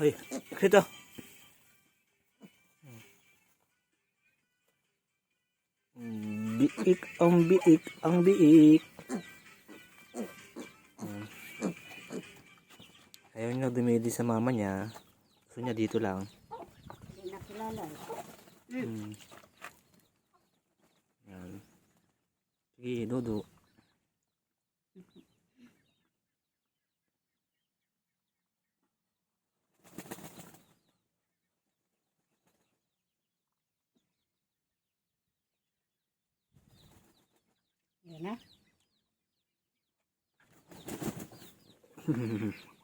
Ay, ito. Biik ang biik ang biik. Ayaw niya dumili sa mama niya. Gusto niya dito lang. Hindi nakilala. eh. Hmm. Yan. Sige, Dodo. Yan na.